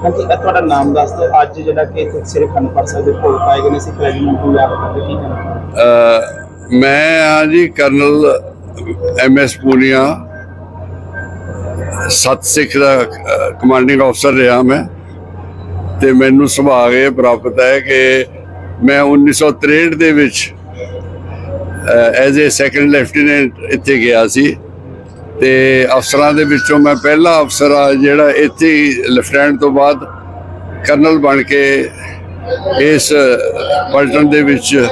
ਹਾਂਜੀ ਇਹ ਤੁਹਾਡਾ ਨਾਮ ਦੱਸ ਦਿਓ। ਅੱਜ ਜਿਹੜਾ ਕਿ ਇੱਥੇ ਸਿਰੇ ਖੰਡ ਪਰ ਭੋਗ ਪਾਏ ਗਏ ਨੇ ਸਿੱਖ ਰੈਜੀਮੈਂਟ ਨੂੰ ਯਾਦ ਕਰਦੇ ਕੀ ਕਹਿਣਾ ਮੈਂ ਆ ਜੀ, ਕਰਨਲ ਐਮ ਐਸ ਪੂਨੀਆ। ਸਤ ਸਿੱਖ ਦਾ ਕਮਾਂਡਿੰਗ ਅਫਸਰ ਰਿਹਾ ਮੈਂ। ਤੇ ਮੈਨੂੰ ਸੁਭਾਗ ਇਹ ਪ੍ਰਾਪਤ ਹੈ ਕਿ ਮੈਂ 1963 ਦੇ ਵਿੱਚ ਐਜ਼ ਅ ਸੈਕੰਡ ਲੈਫਟੀਨੈਂਟ ਇੱਥੇ ਗਿਆ ਸੀ। ਤੇ ਅਫਸਰਾਂ ਦੇ ਵਿੱਚੋਂ ਮੈਂ ਪਹਿਲਾ ਅਫਸਰ ਆ ਜਿਹੜਾ ਇੱਥੇ ਲੈਫਟੈਂਟ ਤੋਂ ਬਾਅਦ ਕਰਨਲ ਬਣ ਕੇ ਇਸ ਪਲਟਨ ਦੇ ਵਿੱਚ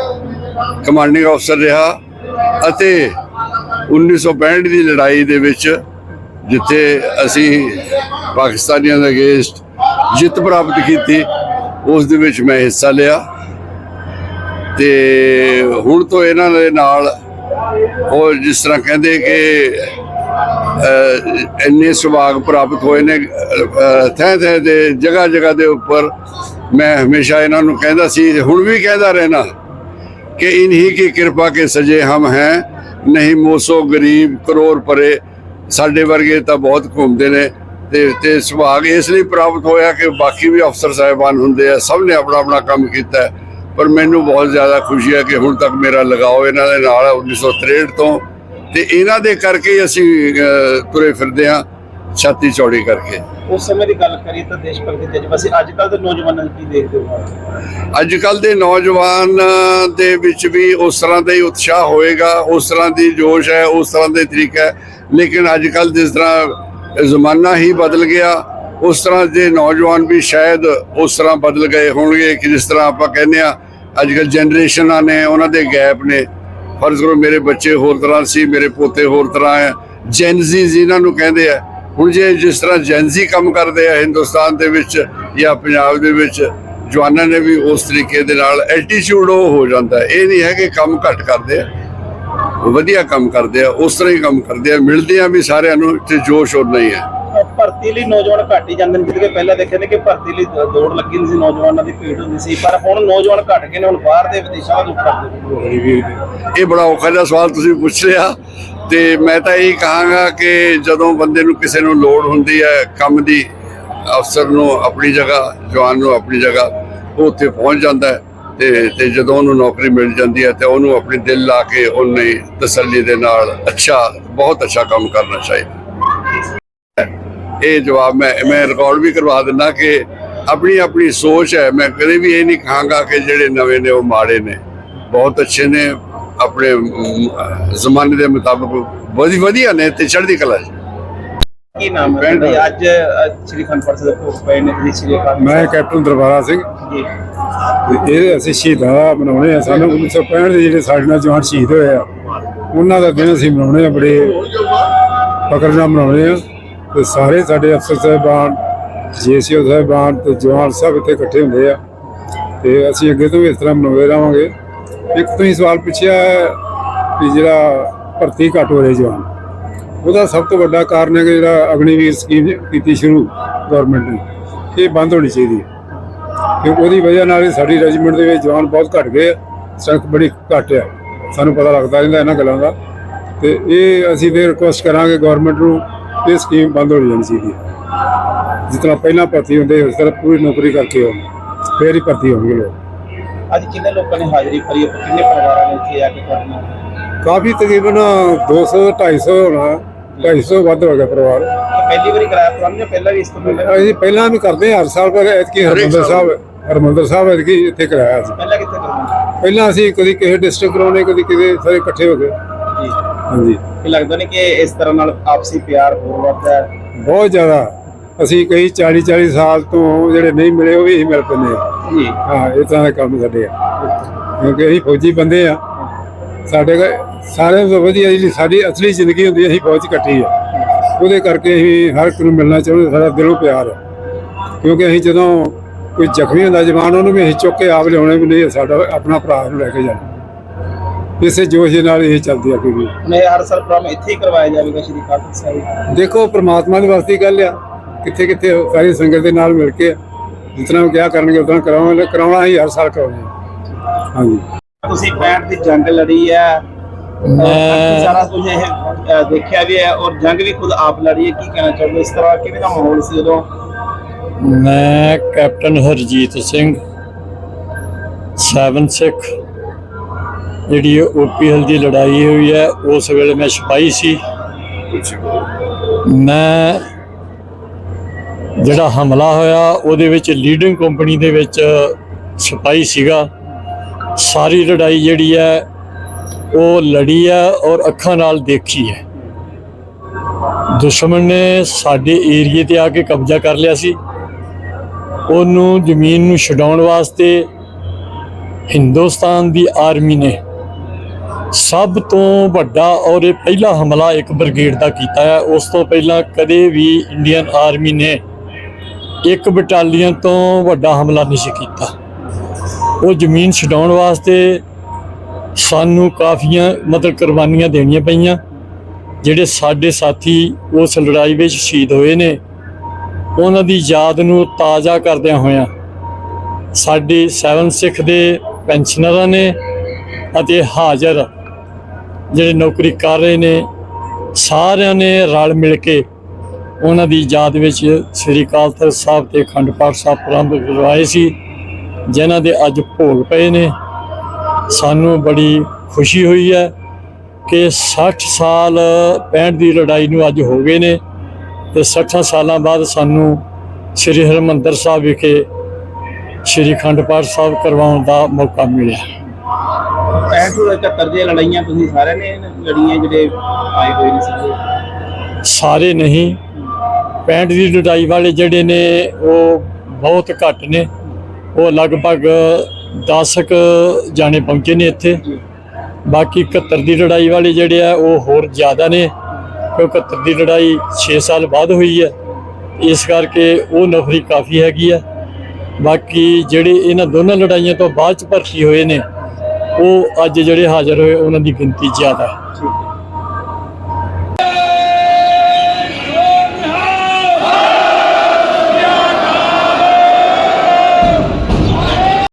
ਕਮਾਂਡਿੰਗ ਅਫਸਰ ਰਿਹਾ ਅਤੇ 1965 ਦੀ ਲੜਾਈ ਦੇ ਵਿੱਚ ਜਿੱਥੇ ਅਸੀਂ ਪਾਕਿਸਤਾਨੀਆਂ ਦੇ ਅਗੇਂਸਟ ਜਿੱਤ ਪ੍ਰਾਪਤ ਕੀਤੀ, ਉਸ ਦੇ ਵਿੱਚ ਮੈਂ ਹਿੱਸਾ ਲਿਆ। ਤੇ ਹੁਣ ਤੋਂ ਇਹਨਾਂ ਦੇ ਨਾਲ ਉਹ ਜਿਸ ਤਰ੍ਹਾਂ ਕਹਿੰਦੇ ਕਿ ਇੰਨੇ ਸੁਭਾਗ ਪ੍ਰਾਪਤ ਹੋਏ ਨੇ ਥੈ ਥੈ ਦੇ ਜਗ੍ਹਾ ਜਗ੍ਹਾ ਦੇ ਉੱਪਰ ਮੈਂ ਹਮੇਸ਼ਾ ਇਹਨਾਂ ਨੂੰ ਕਹਿੰਦਾ ਸੀ, ਹੁਣ ਵੀ ਕਹਿੰਦਾ ਰਹਿਣਾ ਕਿ ਇਨਹੀ ਕੀ ਕਿਰਪਾ ਕੇ ਸਜੇ ਹਮ ਹੈ, ਨਹੀਂ ਮੋਸੋ ਗਰੀਬ ਕਰੋੜ ਪਰੇ, ਸਾਡੇ ਵਰਗੇ ਤਾਂ ਬਹੁਤ ਘੁੰਮਦੇ ਨੇ ਤੇ ਤੇ ਸੁਭਾਗ ਇਸ ਲਈ ਪ੍ਰਾਪਤ ਹੋਇਆ ਕਿ ਬਾਕੀ ਵੀ ਅਫਸਰ ਸਾਹਿਬਾਨ ਹੁੰਦੇ ਆ, ਸਭ ਨੇ ਆਪਣਾ ਆਪਣਾ ਕੰਮ ਕੀਤਾ ਪਰ ਮੈਨੂੰ ਬਹੁਤ ਜ਼ਿਆਦਾ ਖੁਸ਼ੀ ਹੈ ਕਿ ਹੁਣ ਤੱਕ ਮੇਰਾ ਲਗਾਓ ਇਹਨਾਂ ਦੇ ਨਾਲ 1963 ਤੋਂ ਤੇ ਇਹਨਾਂ ਦੇ ਕਰਕੇ ਅਸੀਂ ਤੁਰੇ ਫਿਰਦੇ ਆ ਛਾਤੀ ਚੌੜੀ ਕਰਕੇ। ਉਸ ਸਮੇਂ ਦੀ ਗੱਲ ਕਰੀਏ ਤਾਂ ਦੇਸ਼ ਭਗਤੀ ਜਜ਼ਬਾ ਸੀ। ਅੱਜ ਕੱਲ ਦੇ ਨੌਜਵਾਨਾਂ ਨੂੰ ਕੀ ਦੇਖਦੇ ਹੋ? ਅੱਜ ਕੱਲ ਦੇ ਨੌਜਵਾਨ ਦੇ ਵਿੱਚ ਵੀ ਉਸ ਤਰ੍ਹਾਂ ਦਾ ਹੀ ਉਤਸ਼ਾਹ ਹੋਏਗਾ ਉਸ ਤਰ੍ਹਾਂ ਦੀ ਜੋਸ਼ ਹੈ ਉਸ ਤਰ੍ਹਾਂ ਦੇ ਤਰੀਕਾ ਹੈ। ਲੇਕਿਨ ਅੱਜ ਕੱਲ ਜਿਸ ਤਰ੍ਹਾਂ ਜ਼ਮਾਨਾ ਹੀ ਬਦਲ ਗਿਆ ਉਸ ਤਰ੍ਹਾਂ ਦੇ ਨੌਜਵਾਨ ਵੀ ਸ਼ਾਇਦ ਉਸ ਤਰ੍ਹਾਂ ਬਦਲ ਗਏ ਹੋਣਗੇ ਕਿ ਜਿਸ ਤਰ੍ਹਾਂ ਆਪਾਂ ਕਹਿੰਦੇ ਆ ਅੱਜ ਕੱਲ ਜਨਰੇਸ਼ਨਾਂ ਨੇ ਉਹਨਾਂ ਦੇ ਗੈਪ ਨੇ। ਫਰਜ਼ ਕਰੋ ਮੇਰੇ ਬੱਚੇ ਹੋਰ ਤਰ੍ਹਾਂ ਸੀ, ਮੇਰੇ ਪੋਤੇ ਹੋਰ ਤਰ੍ਹਾਂ ਹੈ। ਜੈਨਜ਼ੀ ਜਿਨ੍ਹਾਂ ਨੂੰ ਕਹਿੰਦੇ ਆ। ਹੁਣ ਜੇ ਜਿਸ ਤਰ੍ਹਾਂ ਜੈਨਜ਼ੀ ਕੰਮ ਕਰਦੇ ਆ ਹਿੰਦੁਸਤਾਨ ਦੇ ਵਿੱਚ ਜਾਂ ਪੰਜਾਬ ਦੇ ਵਿੱਚ, ਜਵਾਨਾਂ ਨੇ ਵੀ ਉਸ ਤਰੀਕੇ ਦੇ ਨਾਲ ਐਟੀਟਿਊਡ ਉਹ ਹੋ ਜਾਂਦਾ ਇਹ ਨਹੀਂ ਹੈ ਕਿ ਕੰਮ ਘੱਟ ਕਰਦੇ ਆ। ਵਧੀਆ ਕੰਮ ਕਰਦੇ ਆ, ਉਸ ਤਰ੍ਹਾਂ ਹੀ ਕੰਮ ਕਰਦੇ ਆ। ਮਿਲਦੇ ਆ ਵੀ ਸਾਰਿਆਂ ਨੂੰ ਤੇ ਜੋਸ਼ ਉਨਾ ਹੀ ਹੈ। ਭਰਤੀ ਲਈ ਨੌਜਵਾਨ ਘੱਟ ਹੀ ਜਾਂਦੇ ਨੇ ਜਿਵੇਂ ਪਹਿਲਾਂ ਦੇਖਿਆ ਨੇ ਕਿ ਭਰਤੀ ਲਈ ਦੌੜ ਲੱਗੀ ਹੁੰਦੀ ਸੀ, ਨੌਜਵਾਨਾਂ ਦੀ ਭੀੜ ਹੁੰਦੀ ਸੀ, ਪਰ ਹੁਣ ਨੌਜਵਾਨ ਘੱਟ ਗਏ ਨੇ, ਹੁਣ ਬਾਹਰ ਦੇ ਵਿਦੇਸ਼ਾਂ ਨੂੰ। ਕਰਦੇ ਇਹ ਬੜਾ ਔਖਾ ਜਿਹਾ ਸਵਾਲ ਤੁਸੀਂ ਪੁੱਛ ਲਿਆ। ਤੇ ਮੈਂ ਤਾਂ ਇਹ ਕਹਾਂਗਾ ਕਿ ਜਦੋਂ ਬੰਦੇ ਨੂੰ ਕਿਸੇ ਨੂੰ ਲੋੜ ਹੁੰਦੀ ਹੈ ਕੰਮ ਦੀ, ਅਫਸਰ ਨੂੰ ਆਪਣੀ ਜਗ੍ਹਾ, ਜਵਾਨ ਨੂੰ ਆਪਣੀ ਜਗ੍ਹਾ, ਉਹ ਉੱਥੇ ਪਹੁੰਚ ਜਾਂਦਾ ਹੈ ਤੇ ਤੇ ਜਦੋਂ ਉਹਨੂੰ ਨੌਕਰੀ ਮਿਲ ਜਾਂਦੀ ਹੈ, ਤੇ ਉਹਨੂੰ ਆਪਣੇ ਦਿਲ ਲਾ ਕੇ ਉਹਨੇ ਤਸੱਲੀ ਦੇ ਨਾਲ ਅੱਛਾ, ਬਹੁਤ ਅੱਛਾ ਕੰਮ ਕਰਨਾ ਚਾਹੀਦਾ। ਇਹ ਜਵਾਬ ਮੈਂ ਮੈਂ ਰਿਕਾਰਡ ਵੀ ਕਰਵਾ ਦਿੰਦਾ ਕਿ ਆਪਣੀ ਆਪਣੀ ਸੋਚ ਹੈ। ਮੈਂ ਕਦੇ ਵੀ ਇਹ ਨਹੀਂ ਕਹਾਂਗਾ ਕਿ ਜਿਹੜੇ ਨਵੇਂ ਨੇ ਉਹ ਮਾੜੇ ਨੇ। ਬਹੁਤ ਅੱਛੇ ਨੇ। ਆਪਣੇ ਜ਼ਮਾਨੇ ਦੇ ਮੁਤਾਬਕ ਵਧੀਆ ਵਧੀਆ ਨੇ ਤੇ ਚੜ੍ਹਦੀ ਕਲਾ ਕੀ ਨਾਮ ਹੈ? ਅੱਜ ਸ੍ਰੀ ਖੰਡ ਸਾਹਿਬ ਭੋਗ ਪਏ ਨੇ ਸ੍ਰੀ ਮੈਂ ਕੈਪਟਨ ਦਰਬਾਰਾ ਸਿੰਘ। ਜੀ। ਇਹ ਅਸੀਂ ਸ਼ਹੀਦਾਂ ਦਾ ਮਨਾਉਣੇ ਆ। ਸਾਨੂੰ 1965 ਦੇ ਜਿਹੜੇ ਸਾਡੇ ਨਾਲ ਜਵਾਨ ਸ਼ਹੀਦ ਹੋਏ ਆ ਉਹਨਾਂ ਦਾ ਦਿਨ ਅਸੀਂ ਮਨਾਉਣੇ ਆ ਬੜੇ ਫਕਰ ਨਾਲ ਮਨਾਉਣੇ ਆ। ਤੇ ਸਾਰੇ ਸਾਡੇ ਅਫਸਰ ਸਾਹਿਬਾਨ ਜੀਸੀਓ ਸਾਹਿਬਾਨ ਤੇ ਜਵਾਨ ਸਭ ਇੱਥੇ ਇਕੱਠੇ ਹੁੰਦੇ ਆ। ਤੇ ਅਸੀਂ ਅੱਗੇ ਤੋਂ ਵੀ ਇਸ ਤਰ੍ਹਾਂ ਮਨਾਉਂਦੇ ਰਹਾਂਗੇ। ਇੱਕ ਤੁਸੀਂ ਸਵਾਲ ਪੁੱਛਿਆ ਕਿ ਜਿਹੜਾ ਭਰਤੀ ਘੱਟ ਹੋ ਰਹੇ ਜਵਾਨ, ਉਹਦਾ ਸਭ ਤੋਂ ਵੱਡਾ ਕਾਰਨ ਹੈ ਕਿ ਜਿਹੜਾ ਅਗਨੀਵੀਰ ਸਕੀਮ ਕੀਤੀ ਸ਼ੁਰੂ ਗਵਰਨਮੈਂਟ ਨੇ, ਇਹ ਬੰਦ ਹੋਣੀ ਚਾਹੀਦੀ ਹੈ। ਕਿ ਉਹਦੀ ਵਜ੍ਹਾ ਨਾਲ ਸਾਡੀ ਰੈਜੀਮੈਂਟ ਦੇ ਵਿੱਚ ਜਵਾਨ ਬਹੁਤ ਘਟ ਗਏ ਸਟਰੈਂਥ ਬੜੀ ਘੱਟ ਆ। ਸਾਨੂੰ ਪਤਾ ਲੱਗਦਾ ਰਹਿੰਦਾ ਇਹਨਾਂ ਗੱਲਾਂ ਦਾ। ਤੇ ਇਹ ਅਸੀਂ ਫਿਰ ਰਿਕੁਐਸਟ ਕਰਾਂਗੇ ਗਵਰਨਮੈਂਟ ਨੂੰ ਇਹ ਸਕੀਮ ਬੰਦ ਹੋ ਜਾਣੀ ਹੈ ਜਿਸ ਤਰ੍ਹਾਂ ਪਹਿਲਾਂ ਭਰਤੀ ਹੁੰਦੇ ਉਸ ਤਰ੍ਹਾਂ ਪੂਰੀ ਨੌਕਰੀ ਕਰਕੇ ਹੋਣ ਫਿਰ ਹੀ ਭਰਤੀ ਹੋਣਗੇ ਲੋਕ। ਅੱਜ ਕਿੰਨੇ ਲੋਕਾਂ ਨੇ ਹਾਜ਼ਰੀ ਭਰੀ ਹੈ? ਕਿੰਨੇ ਪਰਿਵਾਰਾਂ ਨੇ ਇੱਥੇ ਆ ਕੇ ਨਾਲ? ਕਾਫੀ ਤਕਰੀਬਨ 200 250 ਹੋਣਾ 250 ਵੱਧ ਹੋ ਗਿਆ ਪਰਿਵਾਰ। ਪਹਿਲੀ ਵਾਰੀ ਕਰਾਇਆ ਪੁਰਾਣੀ ਜਾਂ ਪਹਿਲਾਂ ਵੀ ਇਸ ਤੋਂ ਪਹਿਲਾਂ? ਅਸੀਂ ਪਹਿਲਾਂ ਵੀ ਕਰਦੇ ਹਾਂ ਹਰ ਸਾਲ ਪਰ ਐਤਕੀ ਹਰਮੰਦਰ ਸਾਹਿਬ ਹਰਮੰਦਰ ਸਾਹਿਬ ਐਤਕੀ ਇੱਥੇ ਕਰਾਇਆ ਸੀ ਪਹਿਲਾਂ ਕਿੱਥੇ ਕਰਦੇ ਪਹਿਲਾਂ ਅਸੀਂ ਕਦੀ ਕਿਸੇ ਡਿਸਟ੍ਰਿਕਟ ਕਰਾਉਣੇ ਕਦੀ ਕਿਸੇ ਸਾਰੇ ਇਕੱਠੇ ਹੋ ਗਏ। ਜੀ ਹਾਂਜੀ। ਲੱਗਦਾ ਨਹੀਂ ਕਿ ਇਸ ਤਰ੍ਹਾਂ ਨਾਲ ਆਪਸੀ ਪਿਆਰ ਹੋਰ ਵੱਧਦਾ ਹੈ? ਬਹੁਤ ਜ਼ਿਆਦਾ। ਅਸੀਂ ਕਈ 40 40 ਸਾਲ ਤੋਂ ਜਿਹੜੇ ਨਹੀਂ ਮਿਲੇ ਉਹ ਵੀ ਮਿਲ ਪੈਂਦੇ ਆ। ਜੀ। ਹਾਂ ਇਹ ਤਰ੍ਹਾਂ ਦੇ ਕੰਮ ਸਾਡੇ ਆ। ਕਿਉਂਕਿ ਅਸੀਂ ਫੌਜੀ ਬੰਦੇ ਆ। ਸਾਡੇ ਕੋਲ ਸਾਰਿਆਂ ਤੋਂ ਵਧੀਆ ਜਿਹੜੀ ਸਾਡੀ ਅਸਲੀ ਜ਼ਿੰਦਗੀ ਹੁੰਦੀ ਹੈ, ਅਸੀਂ ਫੌਜ 'ਚ ਕੱਟੀ ਆ। ਉਹਦੇ ਕਰਕੇ ਅਸੀਂ ਹਰ ਇੱਕ ਨੂੰ ਮਿਲਣਾ ਚਾਹੁੰਦੇ ਸਾਡਾ ਦਿਲੋਂ ਪਿਆਰ ਹੈ ਕਿਉਂਕਿ ਅਸੀਂ ਜਦੋਂ ਕੋਈ ਜ਼ਖਮੀ ਹੁੰਦਾ ਜਵਾਨ ਉਹਨੂੰ ਵੀ ਅਸੀਂ ਚੁੱਕ ਕੇ ਆਪ ਲਿਆਉਣੇ ਵੀ ਨਹੀਂ ਸਾਡਾ ਆਪਣਾ ਭਰਾ ਨੂੰ ਲੈ ਕੇ ਜਾਣਾ। ਇਸੇ ਜੋਸ਼ ਦੇ ਨਾਲ ਇਹ ਚੱਲਦੀ ਆ ਕਿਉਂਕਿ ਇਹ ਹਰ ਸਾਲ ਪ੍ਰੋਗਰਾਮ ਇੱਥੇ ਹੀ ਕਰਵਾਇਆ ਜਾਵੇਗਾ ਸ਼੍ਰੀ ਕਾਲਤਕ ਸਾਹਿਬ ਦੇਖੋ ਪ੍ਰਮਾਤਮਾ ਦੀ ਵਾਸਤੇ ਗੱਲ ਆ। ਕਿੱਥੇ ਕਿੱਥੇ ਸਾਰੀ ਸੰਗਤ ਦੇ ਨਾਲ ਮਿਲ ਕੇ ਜਿਤਨਾ ਉਹ ਕਿਹਾ ਕਰਨਗੇ ਉਤਨਾ ਕਰਾਵਾਂਗੇ ਕਰਾਉਣਾ ਹੀ ਹਰ ਸਾਲ ਕਰਾਉਣਾ। ਹੈ। ਹਾਂਜੀ। ਤੁਸੀਂ 65 ਦੀ ਜੰਗ ਲੜੀ ਹੈ ਮੈਂ ਸਾਰਾ ਕੁਝ ਇਹ ਦੇਖਿਆ ਵੀ ਹੈ ਔਰ ਜੰਗ ਵੀ ਖੁਦ ਆਪ ਲੜੀ ਹੈ। ਕੀ ਕਹਿਣਾ ਚਾਹੁੰਦੇ ਇਸ ਤਰ੍ਹਾਂ ਕਿਵੇਂ ਦਾ ਮਾਹੌਲ ਸੀ ਉਦੋਂ? ਮੈਂ ਕੈਪਟਨ ਹਰਜੀਤ ਸਿੰਘ ਸੈਵਨ ਸਿੱਖ ਜਿਹੜੀ ਓਪੀਐਲ ਦੀ ਲੜਾਈ ਹੋਈ ਹੈ, ਉਸ ਵੇਲੇ ਮੈਂ ਸਿਪਾਹੀ ਸੀ। ਮੈਂ ਜਿਹੜਾ ਹਮਲਾ ਹੋਇਆ, ਉਹਦੇ ਵਿੱਚ ਲੀਡਿੰਗ ਕੰਪਨੀ ਦੇ ਵਿੱਚ ਸਿਪਾਹੀ ਸੀਗਾ। ਸਾਰੀ ਲੜਾਈ ਜਿਹੜੀ ਹੈ, ਉਹ ਲੜੀ ਹੈ ਔਰ ਅੱਖਾਂ ਨਾਲ ਦੇਖੀ ਹੈ। ਦੁਸ਼ਮਣ ਨੇ ਸਾਡੇ ਏਰੀਏ ਤੇ ਆ ਕੇ ਕਬਜ਼ਾ ਕਰ ਲਿਆ ਸੀ। ਉਹਨੂੰ ਜ਼ਮੀਨ ਨੂੰ ਛਡਾਉਣ ਵਾਸਤੇ ਹਿੰਦੁਸਤਾਨ ਦੀ ਆਰਮੀ ਨੇ ਸਭ ਤੋਂ ਵੱਡਾ ਔਰ ਇਹ ਪਹਿਲਾ ਹਮਲਾ ਇੱਕ ਬ੍ਰਿਗੇਡ ਦਾ ਕੀਤਾ ਹੈ। ਉਸ ਤੋਂ ਪਹਿਲਾਂ ਕਦੇ ਵੀ ਇੰਡੀਅਨ ਆਰਮੀ ਨੇ ਇੱਕ ਬਟਾਲੀਅਨ ਤੋਂ ਵੱਡਾ ਹਮਲਾ ਨਹੀਂ ਸੀ ਕੀਤਾ। ਉਹ ਜ਼ਮੀਨ ਛਡਾਉਣ ਵਾਸਤੇ ਸਾਨੂੰ ਕਾਫੀਆਂ, ਮਤਲਬ ਕੁਰਬਾਨੀਆਂ ਦੇਣੀਆਂ ਪਈਆਂ, ਜਿਹੜੇ ਸਾਡੇ ਸਾਥੀ ਉਸ ਲੜਾਈ ਵਿੱਚ ਸ਼ਹੀਦ ਹੋਏ ਨੇ। ਉਹਨਾਂ ਦੀ ਯਾਦ ਨੂੰ ਤਾਜ਼ਾ ਕਰਦਿਆਂ ਹੋਇਆਂ ਸਾਡੇ ਸੈਵਨ ਸਿੱਖ ਦੇ ਪੈਨਸ਼ਨਰਾਂ ਨੇ ਅਤੇ ਹਾਜ਼ਰ ਜਿਹੜੇ ਨੌਕਰੀ ਕਰ ਰਹੇ ਨੇ, ਸਾਰਿਆਂ ਨੇ ਰਲ ਮਿਲ ਕੇ ਉਹਨਾਂ ਦੀ ਯਾਦ ਵਿੱਚ ਸ੍ਰੀ ਅਕਾਲ ਤਖਤ ਸਾਹਿਬ ਤੇ ਅਖੰਡ ਪਾਠ ਸਾਹਿਬ ਪ੍ਰਾਰੰਭ ਕਰਵਾਏ ਸੀ, ਜਿਨ੍ਹਾਂ ਦੇ ਅੱਜ ਭੋਗ ਪਏ ਨੇ। ਸਾਨੂੰ ਬੜੀ ਖੁਸ਼ੀ ਹੋਈ ਹੈ ਕਿ 60 ਸਾਲ 65 ਦੀ ਲੜਾਈ ਨੂੰ ਅੱਜ ਹੋ ਗਏ ਨੇ ਤੇ 60 ਸਾਲਾਂ ਬਾਅਦ ਸਾਨੂੰ ਸ੍ਰੀ ਹਰਿਮੰਦਰ ਸਾਹਿਬ ਵਿਖੇ ਸ੍ਰੀ ਅਖੰਡ ਪਾਠ ਸਾਹਿਬ ਕਰਵਾਉਣ ਦਾ ਮੌਕਾ ਮਿਲਿਆ। 65 ਤੋਂ 71 ਦੀਆਂ ਲੜਾਈਆਂ ਤੁਸੀਂ ਸਾਰਿਆਂ ਨੇ ਲੜੀਆਂ ਜਿਹੜੇ ਆਏ ਹੋਏ ਨੇ ਸਾਰੇ ਸਾਰੇ ਨਹੀਂ। 65 ਦੀ ਲੜਾਈ ਵਾਲੇ ਜਿਹੜੇ ਨੇ, ਉਹ ਬਹੁਤ ਘੱਟ ਨੇ। ਉਹ ਲਗਭਗ 10 ਕੁ ਜਾਣੇ ਪਹੁੰਚੇ ਨੇ ਇੱਥੇ। ਬਾਕੀ 71 ਦੀ ਲੜਾਈ ਵਾਲੇ ਜਿਹੜੇ ਆ, ਉਹ ਹੋਰ ਜ਼ਿਆਦਾ ਨੇ। ਕਿਉਂਕਿ 71 ਦੀ ਲੜਾਈ 6 ਸਾਲ ਬਾਅਦ ਹੋਈ ਹੈ। ਇਸ ਕਰਕੇ ਉਹ ਨਫਰੀ ਕਾਫੀ ਹੈਗੀ ਆ। ਬਾਕੀ ਜਿਹੜੇ ਇਹਨਾਂ ਦੋਨਾਂ ਲੜਾਈਆਂ ਤੋਂ ਬਾਅਦ ਚ ਭਰਤੀ ਹੋਏ ਨੇ ਉਹ ਅੱਜ ਜਿਹੜੇ ਹਾਜ਼ਰ ਹੋਏ ਉਹਨਾਂ ਦੀ ਗਿਣਤੀ ਜ਼ਿਆਦਾ ਹੈ।